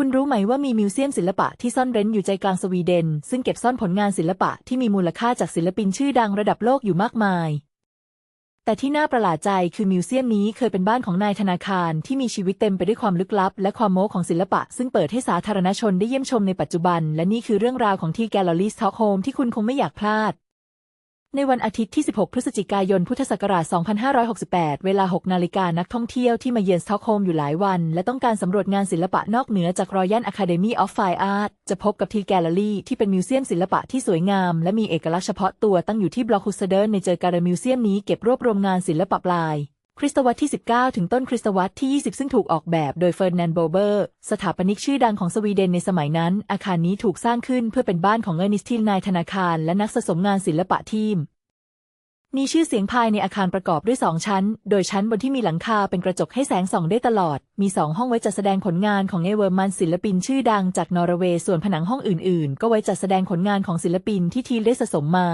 คุณรู้ไหมว่ามีมิวเซียมศิลปะที่ซ่อนเร้นอยู่ใจกลางสวีเดน ซึ่งเก็บซ่อนผลงานศิลปะที่มีมูลค่าจากศิลปินชื่อดังระดับโลกอยู่มากมาย แต่ที่น่าประหลาดใจคือมิวเซียมนี้เคยเป็นบ้านของนายธนาคารที่มีชีวิตเต็มไปด้วยความลึกลับ และความโม้ของศิลปะ ซึ่งเปิดให้สาธารณชนได้เยี่ยมชมในปัจจุบัน และนี่คือเรื่องราวของที่แกลเลอรี่สต็อกโฮมที่คุณคงไม่อยากพลาด ในวันอาทิตย์ที่ 16 พฤศจิกายน พุทธศักราช 2568 เวลา 6 นาฬิกานักท่องเที่ยวที่มาเยือนสต็อกโฮล์มอยู่หลายวัน และต้องการสำรวจงานศิลปะนอกเหนือจาก Royal Academy of Fine Art จะพบกับทีแกลเลอรี่ที่เป็นมิวเซียมศิลปะที่สวยงาม และมีเอกลักษณ์เฉพาะตัวตั้งอยู่ที่บล็อกฮุสเดอร์ในเจอการ์มิวเซียมนี้เก็บรวบรวมงานศิลปะปลาย คริสตวรรษที่ 19 ถึงต้นคริสตวรรษที่ 20 ซึ่งถูกออกแบบโดยเฟอร์นันโบเบอร์ สถาปนิกชื่อดังของสวีเดนในสมัยนั้น อาคารนี้ถูกสร้างขึ้นเพื่อเป็นบ้านของเออร์นิสตินนายธนาคารและนักสะสมงานศิลปะทีม มีชื่อเสียงภายในอาคารประกอบด้วยสองชั้น โดยชั้นบนที่มีหลังคาเป็นกระจกให้แสงส่องได้ตลอด มีสองห้องไว้จัดแสดงผลงานของเอเวอร์มันศิลปินชื่อดังจากนอร์เวย์ ส่วนผนังห้องอื่น ๆ ก็ไว้จัดแสดงผลงานของศิลปินที่ทีมได้สะสมมา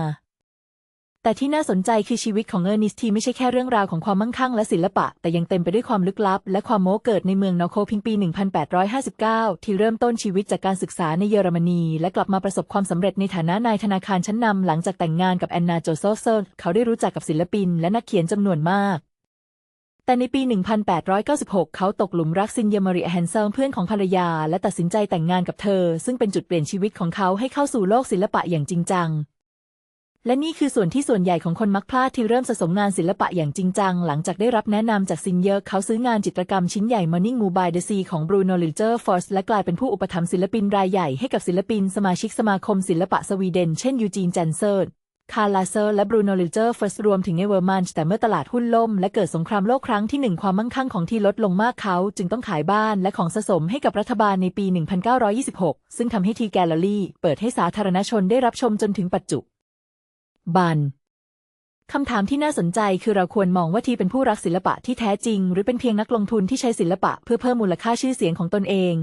แต่ที่น่าสนใจคือชีวิตของเออร์นิสทีไม่ใช่แค่เรื่องราวของความมั่งคั่งและศิลปะ แต่ยังเต็มไปด้วยความลึกลับ และความโม้เกิดในเมืองนอโคพิงปี 1859 ที่เริ่มต้นชีวิตจากการศึกษาในเยอรมนี และกลับมาประสบความสำเร็จในฐานะนายธนาคารชั้นนำหลังจากแต่งงานกับแอนนาโจโซเซอร์เขาได้รู้จักกับศิลปิน และนักเขียนจำนวนมากแต่ในปี 1896 เขาตกหลุมรักซินเยมาริแฮนเซลเพื่อนของภรรยา และตัดสินใจแต่งงานกับเธอ ซึ่งเป็นจุดเปลี่ยนชีวิตของเขาให้เข้าสู่โลกศิลปะอย่างจริงจัง และนี่คือส่วนที่ส่วนใหญ่ของคนมักพลาดที่เริ่มสะสมงานศิลปะอย่างจริงจัง หลังจากได้รับแนะนำจากซินเยอร์เขาซื้องานจิตรกรรมชิ้นใหญ่ Morning Move by the Sea ของ Bruno l i l g e r f o r s และกลายเป็นผู้อุปถัมภ์ศิลปินรายใหญ่ให้กับศิลปิน สมาชิกสมาคมศิลปะสวีเดน เช่นยูจีนจันเซอร์คาร์ลาเซอร์และบรูโนลิเจอร์ฟอสรวมถึงเอเวอร์มันแต่เมื่อตลาดหุ้นล่ม และเกิดสงครามโลกครั้งที่หนึ่งความมั่งคั่งของที่ลดลงมากเขา จึงต้องขายบ้านและของสะสมให้กับรัฐบาลในปี 1926 ซึ่งทำให้ทีแกลเลอรี่เปิดให้สาธารณชนได้รับชมจนถึงปัจจุบัน คำถามที่น่าสนใจคือเราควรมองว่าทีเป็นผู้รักศิลปะที่แท้จริง หรือเป็นเพียงนักลงทุนที่ใช้ศิลปะเพื่อเพิ่มมูลค่าชื่อเสียงของตนเอง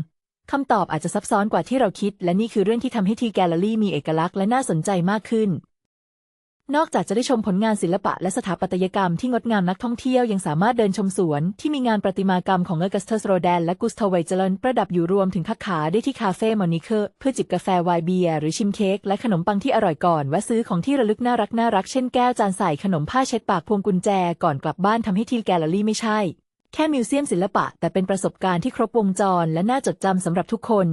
คำตอบอาจจะซับซ้อนกว่าที่เราคิด และนี่คือเรื่องที่ทำให้ทีแกลเลอรี่มีเอกลักษณ์และน่าสนใจมากขึ้น นอกจากจะได้ชมผลงานศิลปะและสถาปัตยกรรมที่งดงามนักท่องเที่ยวยังสามารถเดินชมสวน ที่มีงานประติมากรรมของเออร์กัสเตอร์โรแดนและกุสตาเวเจเลนประดับอยู่รวมถึงพักขาได้ที่คาเฟ่มอนิเคอร์เพื่อจิบกาแฟไวน์เบียร์หรือชิมเค้กและขนมปังที่อร่อยก่อนแวะซื้อของที่ระลึกน่ารักน่ารักเช่นแก้วจานใส่ขนมผ้าเช็ดปากพวงกุญแจก่อนกลับบ้านทำให้ทีแกลเลอรี่ไม่ใช่ แค่มิวเซียมศิลปะ แต่เป็นประสบการณ์ที่ครบวงจร และน่าจดจำสำหรับทุกคน